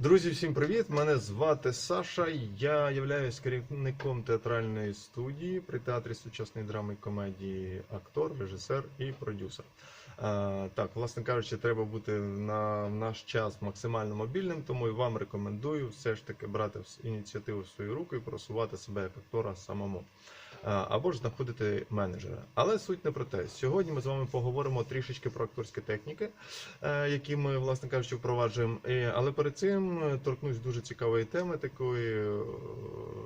Друзі, всім привіт! Мене звати Саша. Я являюсь керівником театральної студії при театрі сучасної драми і комедії, актор, режисер і продюсер. Е, так, власне кажучи, треба бути на наш час максимально мобільним, тому і вам рекомендую все ж таки брати ініціативу в свої руки і просувати себе як актора самому. Або ж знаходити менеджера. Але суть не про те. Сьогодні ми з вами поговоримо трішечки про акторські техніки, е, які ми, власне кажучи, впроваджуємо. Але перед цим е, торкнусь дуже цікавої теми, такої, е,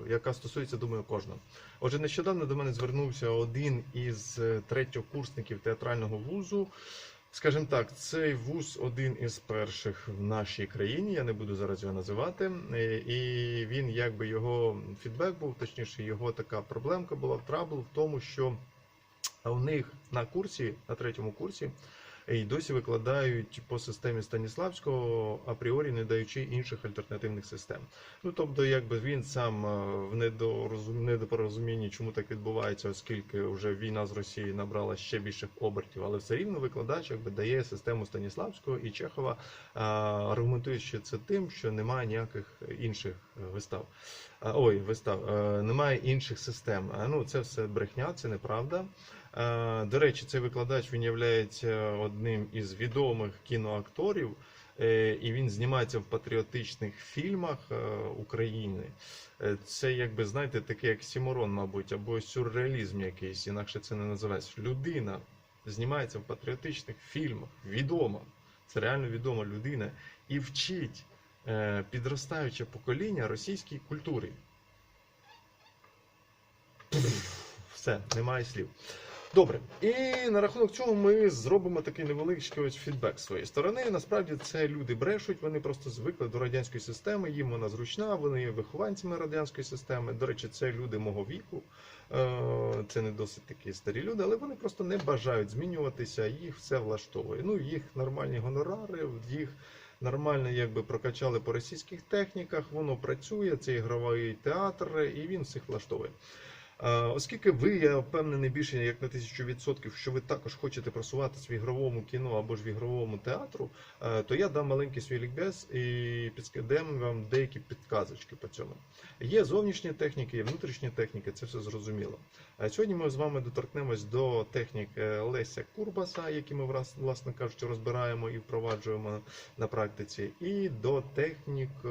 яка стосується, думаю, кожного. Отже, нещодавно до мене звернувся один із третьокурсників театрального вузу. Скажімо так, цей вуз один із перших в нашій країні, я не буду зараз його називати. Е, І він, якби його фідбек був, точніше, його така проблемка була трабл в тому, що у них на курсі, на третьому курсі, і досі викладають по системі Станіславського, апріорі не даючи інших альтернативних систем. Ну тобто, якби він сам е, в недопорозумінні, чому так відбувається, оскільки вже війна з Росією набрала ще більших обертів, але все рівно викладач якби дає систему Станіславського і Чехова, аргументуючи це тим, що немає ніяких інших е, вистав. Ой, вистав, е, немає інших систем. Ну, це все брехня, це неправда. Е, До речі, цей викладач він є одним із відомих кіноакторів, е, і він знімається в патріотичних фільмах е, України. Це, якби знаєте, таке як Сіморон, мабуть, або сюрреалізм якийсь, інакше це не називається. Людина знімається в патріотичних фільмах, відома. Це реально відома людина і вчить підростаюче покоління російській культурі. Все, немає слів. Добре, і на рахунок цього ми зробимо такий невеличкий ось фідбек з своєї сторони. Насправді це люди брешуть, вони просто звикли до радянської системи, їм вона зручна, вони є вихованцями радянської системи. До речі, це люди мого віку, е, це не досить такі старі люди, але вони просто не бажають змінюватися, їх все влаштовує. Ну, їх нормальні гонорари, їх нормально якби прокачали по російських техніках, воно працює, це ігровий театр, і він всіх влаштовує. Е, Оскільки ви, я впевнений більше як на тисячу відсотків, що ви також хочете просуватися в ігровому кіно або ж в ігровому театру, е, то я дам маленький свій лікбез і підскидем вам деякі підказочки по цьому. Є зовнішні техніки, є внутрішні техніки, це все зрозуміло. А сьогодні ми з вами доторкнемось до технік е, Леся Курбаса, які ми власне кажучи розбираємо і впроваджуємо на практиці, і до технік е,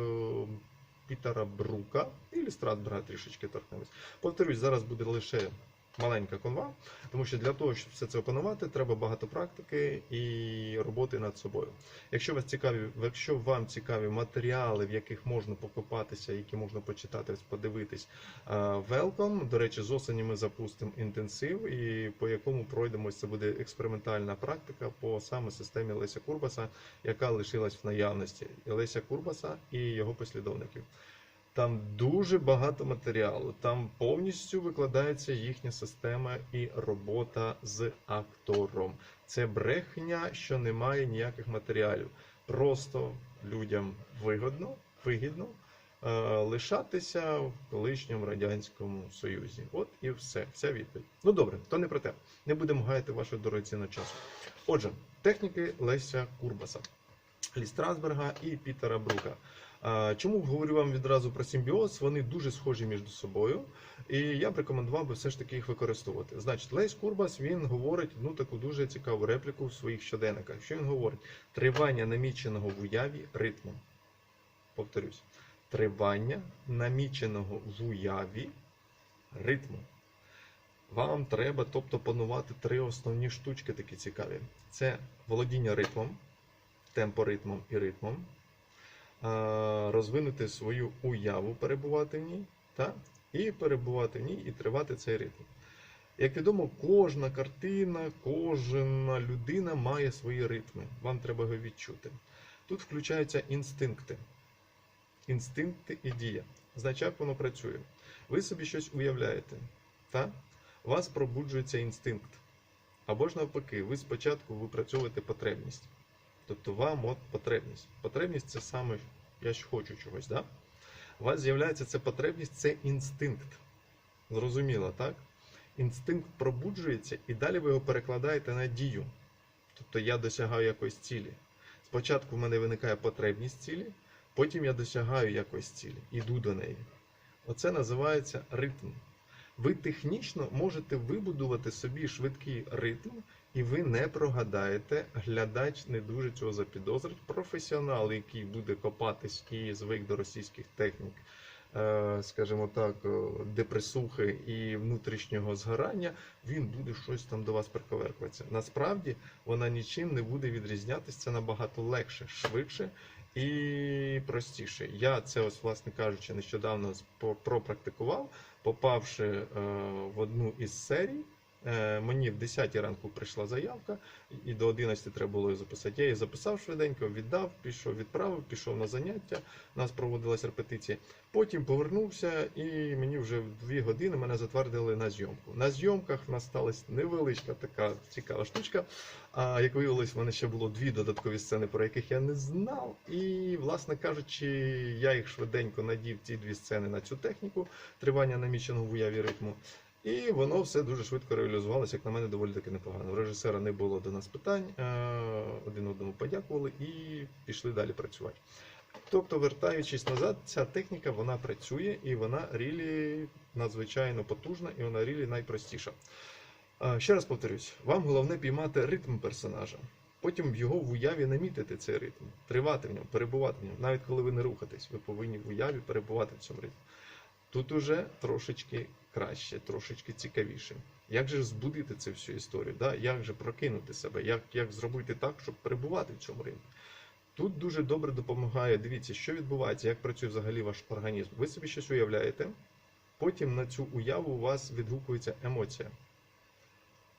Пітера Брука і Стратберга трішечки торкнулись. Повторюсь, зараз буде лише маленька конва, тому що для того, щоб все це опанувати, треба багато практики і роботи над собою. Якщо вас цікаві, якщо вам цікаві матеріали, в яких можна покопатися, які можна почитати, подивитись, е, welcome. До речі, з осені ми запустимо інтенсив, і по якому пройдемось, це буде експериментальна практика по саме системі Леся Курбаса, яка лишилась в наявності. Леся Курбаса і його послідовників. Там дуже багато матеріалу, там повністю викладається їхня система і робота з актором. Це брехня, що немає ніяких матеріалів. Просто людям вигодно, вигідно е, лишатися в колишньому радянському союзі. От і все, вся відповідь. Ну добре, то не про те. Не будемо гаяти вашого дорогоцінного часу. Отже, техніки Леся Курбаса, Страсберга і Пітера Брука. Чому говорю вам відразу про симбіоз? Вони дуже схожі між собою, і я б рекомендував би все ж таки їх використовувати. Значить, Лесь Курбас він говорить ну таку дуже цікаву репліку в своїх щоденниках. Що він говорить? Тривання наміченого в уяві ритмом. Повторюсь, тривання наміченого в уяві ритмом. Вам треба, тобто, панувати три основні штучки такі цікаві: це володіння ритмом, темпоритмом і ритмом розвинути свою уяву, перебувати в ній, та? і перебувати в ній, і тривати цей ритм. Як відомо, кожна картина, кожна людина має свої ритми. Вам треба його відчути. Тут включаються інстинкти. Інстинкти і дія. Значить, як воно працює? Ви собі щось уявляєте, та? у вас пробуджується інстинкт. Або ж навпаки, ви спочатку випрацьовуєте потребність. Тобто вам от потребність. Потребність це саме я ж хочу чогось, да? У вас з'являється ця потребність, це інстинкт. Зрозуміло, так? Інстинкт пробуджується і далі ви його перекладаєте на дію. Тобто я досягаю якоїсь цілі. Спочатку в мене виникає потребність цілі, Потім я досягаю якоїсь цілі, іду до неї. Оце називається ритм. Ви технічно можете вибудувати собі швидкий ритм, і ви не прогадаєте. Глядач не дуже цього запідозрить. Професіонал, який буде копатись і звик до російських технік, е, скажімо так, е, депресухи і внутрішнього згорання, він буде щось там до вас приковеркуватися. Насправді вона нічим не буде відрізнятися. Набагато легше, швидше і простіше. Я це, ось, власне кажучи, нещодавно пропрактикував, попавши е, в одну із серій. Е, Мені в 10 ранку прийшла заявка, і до 11 треба було її записати. Я її записав швиденько, віддав, пішов, відправив, пішов на заняття. У нас проводилась репетиція. Потім повернувся, і мені вже в 2 години мене затвердили на зйомку. На зйомках в нас сталася невеличка така цікава штучка. А як виявилось, в мене ще було дві додаткові сцени, про яких я не знав. І, власне кажучи, я їх швиденько надів ці дві сцени на цю техніку тривання наміченого в уяві ритму. І воно все дуже швидко реалізувалося, як на мене, доволі таки непогано. У режисера не було до нас питань, е, один одному подякували і пішли далі працювати. Тобто, вертаючись назад, ця техніка вона працює і вона рілі надзвичайно потужна, і вона рілі найпростіша. Е, Ще раз повторюсь, вам головне піймати ритм персонажа. Потім в його в уяві намітити цей ритм, тривати в ньому, перебувати в ньому. Навіть коли ви не рухаєтесь, ви повинні в уяві перебувати в цьому ритмі. Тут уже трошечки краще, трошечки цікавіше. Як же збудити цю всю історію? Да? Як же прокинути себе? Як, як зробити так, щоб перебувати в цьому ритмі? Тут дуже добре допомагає. Дивіться, що відбувається, як працює взагалі ваш організм. Ви собі щось уявляєте, потім на цю уяву у вас відгукується емоція.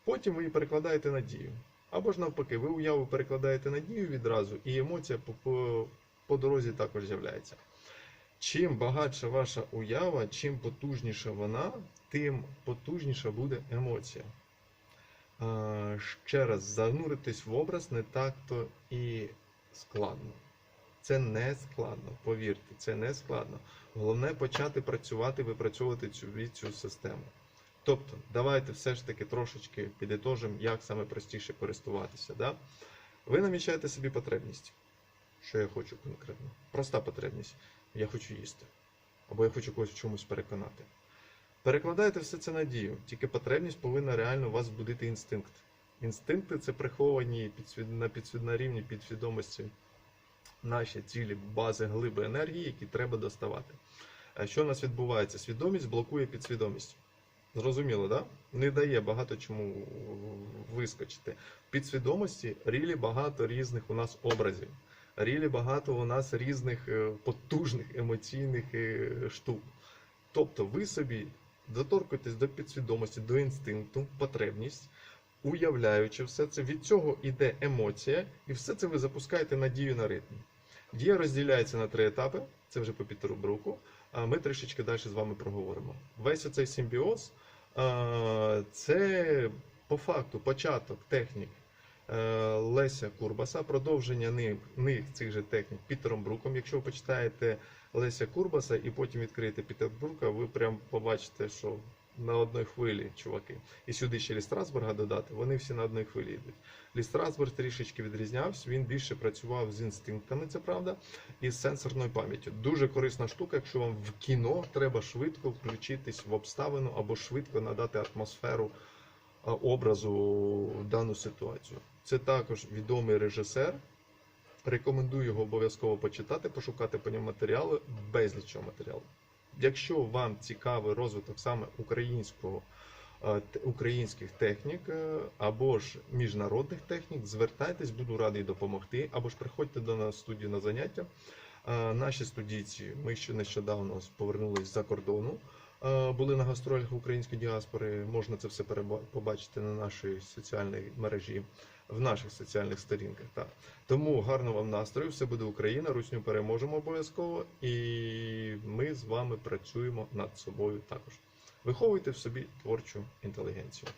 Потім ви її перекладаєте на дію. Або ж навпаки, ви уяву перекладаєте на дію відразу, і емоція по, по, по дорозі також з'являється. Чим багатша ваша уява, чим потужніша вона, тим потужніша буде емоція. Ще раз, зануритись в образ не так-то і складно. Це не складно, повірте, це не складно. Головне почати працювати, випрацьовувати цю, цю систему. Тобто, давайте все ж таки трошечки підітожимо, як саме простіше користуватися. Да? Ви намічаєте собі потребність. Що я хочу конкретно? Проста потребність. Я хочу їсти. Або я хочу когось в чомусь переконати. Перекладайте все це на дію. Тільки потребність повинна реально у вас будити інстинкт. Інстинкти це приховані на підсвід... рівні підсвідомості наші цілі бази глиби енергії, які треба доставати. Що у нас відбувається? Свідомість блокує підсвідомість. Зрозуміло, да? Не дає багато чому вискочити. Підсвідомості рілі багато різних у нас образів. Рілі багато у нас різних е, потужних емоційних е, штук. Тобто ви собі доторкуєтесь до підсвідомості, до інстинкту, потребність, уявляючи все це, від цього йде емоція, і все це ви запускаєте на дію на ритм. Дія розділяється на три етапи, це вже по Пітеру Бруку. А ми трішечки далі з вами проговоримо. Весь оцей симбіоз це по факту початок технік Леся Курбаса, продовження них, цих же технік Пітером Бруком. Якщо ви почитаєте Леся Курбаса і потім відкриєте Пітер Брука, ви прям побачите, що на одній хвилі, чуваки. І сюди ще Лі Страсберга додати, вони всі на одній хвилі йдуть. Лі Страсберг трішечки відрізнявся, він більше працював з інстинктами, це правда, і з сенсорною пам'яттю. Дуже корисна штука, якщо вам в кіно треба швидко включитись в обставину або швидко надати атмосферу образу в дану ситуацію. Це також відомий режисер. Рекомендую його обов'язково почитати, пошукати по ньому матеріали, безліч матеріалу. Якщо вам цікавий розвиток саме українського, е, українських технік е, або ж міжнародних технік, звертайтесь, буду радий допомогти, або ж приходьте до нас в студію на заняття. Е, Наші студійці, ми ще нещодавно повернулись з-за кордону. Були на гастролях української діаспори. Можна це все побачити на нашій соціальній мережі, в наших соціальних сторінках. Так. Тому гарного вам настрою, все буде Україна, русню переможемо обов'язково, і ми з вами працюємо над собою також. Виховуйте в собі творчу інтелігенцію.